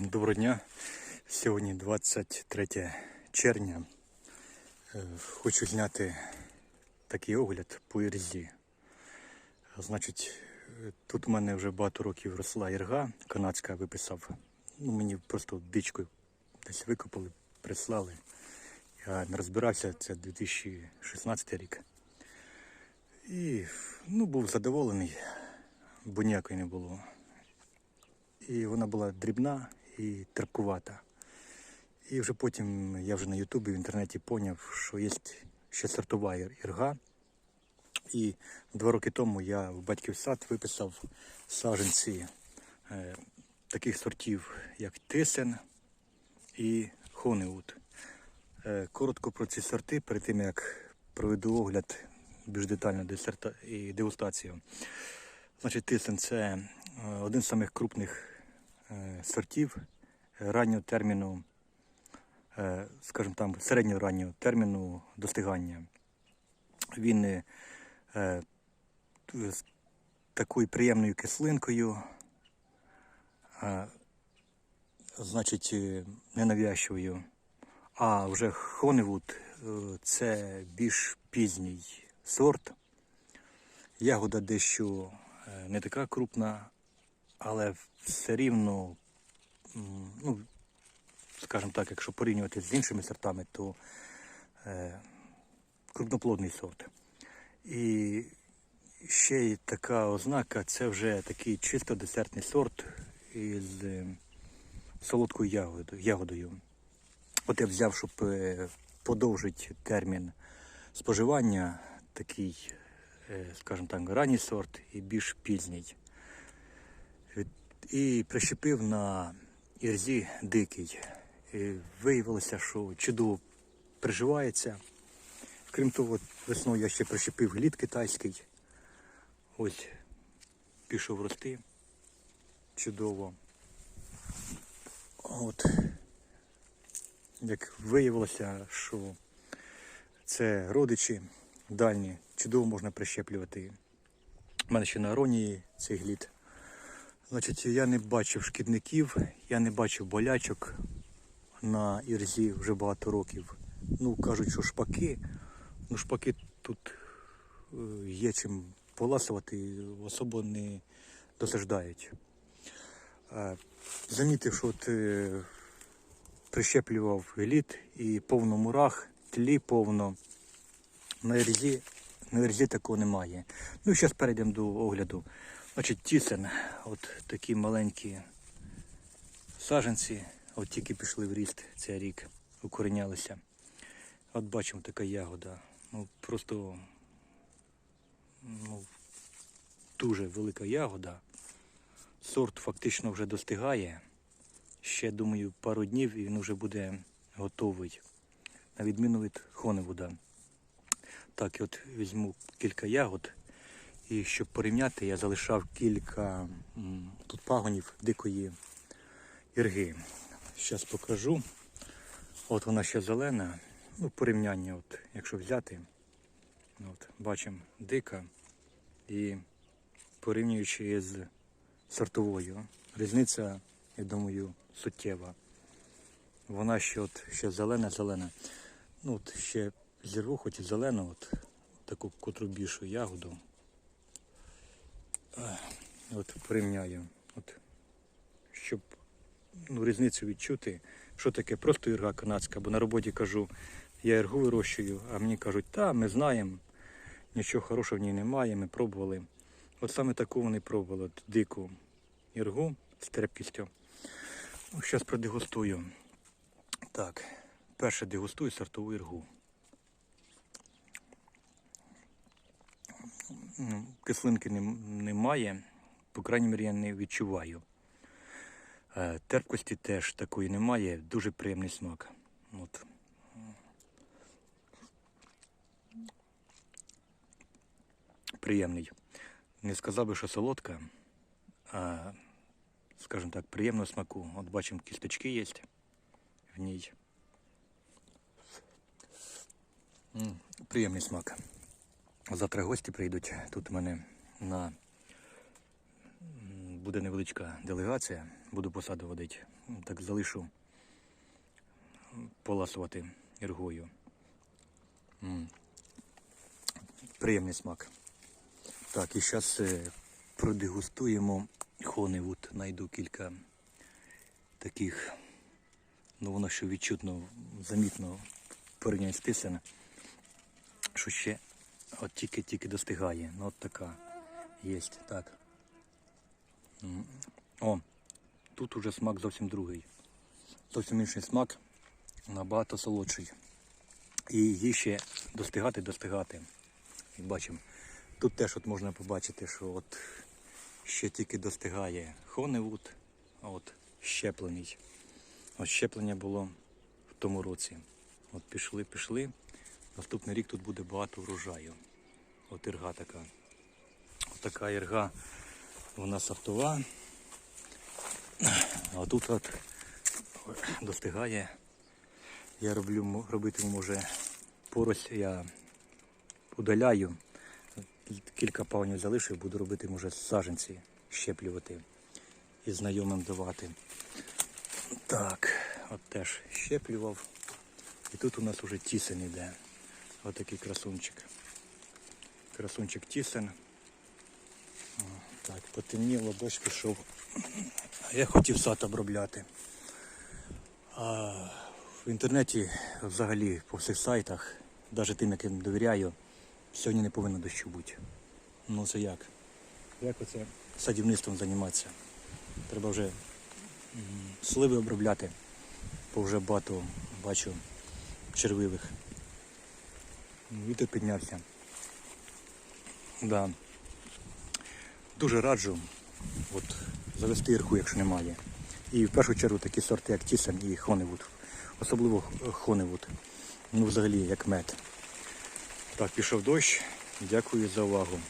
Доброго дня. Сьогодні 23 червня. Е, Хочу зняти такий огляд по ірзі. Значить, тут у мене вже багато років росла ірга канадська виписав. Ну, мені просто дичкою десь викопали, прислали. Я не розбирався, це 2016 рік. І ну, був задоволений, бо ніякої не було. І вона була дрібна і терпкувата. І вже потім я вже на Ютубі в інтернеті поняв, що є ще сортова ірга. І два роки тому я в батьків сад виписав саджанці е, таких сортів, як Тисен і Хонеут. Е, коротко про ці сорти, перед тим як проведу огляд більш детально десерта і дегустацію. Значить, Тисен це е, один з самих крупних е, сортів раннього терміну, е, скажімо там, середнього раннього терміну достигання. Він е, з такою приємною кислинкою, е, значить, ненавязчивою. А вже Хоневуд це більш пізній сорт. Ягода дещо не така крупна, але все рівно, ну, скажімо так, якщо порівнювати з іншими сортами, то е, крупноплодний сорт. І ще й така ознака, це вже такий чисто десертний сорт із е, солодкою ягодою. ягодою. От я взяв, щоб е, подовжити термін споживання, такий, е, скажімо так, ранній сорт і більш пізній. І прищепив на ірзі дикий. І виявилося, що чудово приживається. Крім того, весною я ще прищепив глід китайський. Ось пішов рости. Чудово. От. Як виявилося, що це родичі дальні, чудово можна прищеплювати. У мене ще на аронії цей глід. Значить, я не бачив шкідників, я не бачив болячок на ірзі вже багато років. Ну, кажуть, що шпаки. Ну, шпаки тут е, є чим поласувати, особо не досаждають. Е, Замітив, що от, е, прищеплював глід і повно мурах, тлі повно. На ірзі, на ірзі такого немає. Ну, зараз перейдемо до огляду. Значить, тісен, от такі маленькі саженці, от тільки пішли в ріст цей рік, укоренялися. От бачимо така ягода. Ну, просто ну, дуже велика ягода. Сорт фактично вже достигає. Ще, думаю, пару днів і він вже буде готовий. На відміну від Хоневуда. Так, от візьму кілька ягод. І щоб порівняти, я залишав кілька тут пагонів дикої ірги. Зараз покажу. От вона ще зелена. Ну, порівняння, от, якщо взяти, от, бачимо дика і порівнюючи з сортовою. Різниця, я думаю, суттєва. Вона ще от ще зелена-зелена. Ну, от ще зірву, хоч і зелену, от таку котру більшу ягоду. От порівняю. От, щоб ну, різницю відчути, що таке просто ірга канадська, бо на роботі кажу, я іргу вирощую, а мені кажуть, та ми знаємо, нічого хорошого в ній немає, ми пробували. От саме таку вони пробували, от, дику іргу з терпкістю. Зараз продегустую. Так, перше дегустую сортову іргу. Кислинки немає, по крайній мірі я не відчуваю. Е, Терпкості теж такої немає, дуже приємний смак. От. Приємний. Не сказав би, що солодка, а, скажімо так, приємного смаку. От бачимо, кісточки є в ній. Приємний смак. Завтра гості прийдуть. Тут у мене на буде невеличка делегація. буду посаду водити. Так залишу поласувати іргою. Приємний смак. Так, і зараз продегустуємо Хоневуд. Найду кілька таких, ну воно що відчутно, замітно порівняння з тисяна, що ще от тільки-тільки достигає. Ну от така. Єсть, так. О, тут уже смак зовсім другий. Зовсім інший смак, набагато солодший. І її ще достигати, достигати. Як бачимо. Тут теж от можна побачити, що от ще тільки достигає Хоневуд, а от щеплений. От щеплення було в тому році. От пішли, пішли. Наступний рік тут буде багато врожаю. От ірга така. От така ірга вона сортова. А тут от достигає. Я роблю, робитиму може поросль, я удаляю. Кілька павнів залишив, буду робити може саженці, щеплювати і знайомим давати. Так, от теж щеплював. І тут у нас уже тісен іде. Отакий красунчик. Красунчик тісен. Так, потемніло, дощ пішов. Я хотів сад обробляти. А в інтернеті взагалі по всіх сайтах, навіть тим, яким довіряю, сьогодні не повинно дощу бути. Ну це як? Як оце садівництвом займатися? Треба вже сливи обробляти, бо вже багато бачу червивих. Вітер піднявся. Да. Дуже раджу от, завести ірху, якщо немає. І в першу чергу такі сорти, як Тісен і Хоневуд. Особливо Хоневуд. Ну, взагалі, як мед. Так, пішов дощ. Дякую за увагу.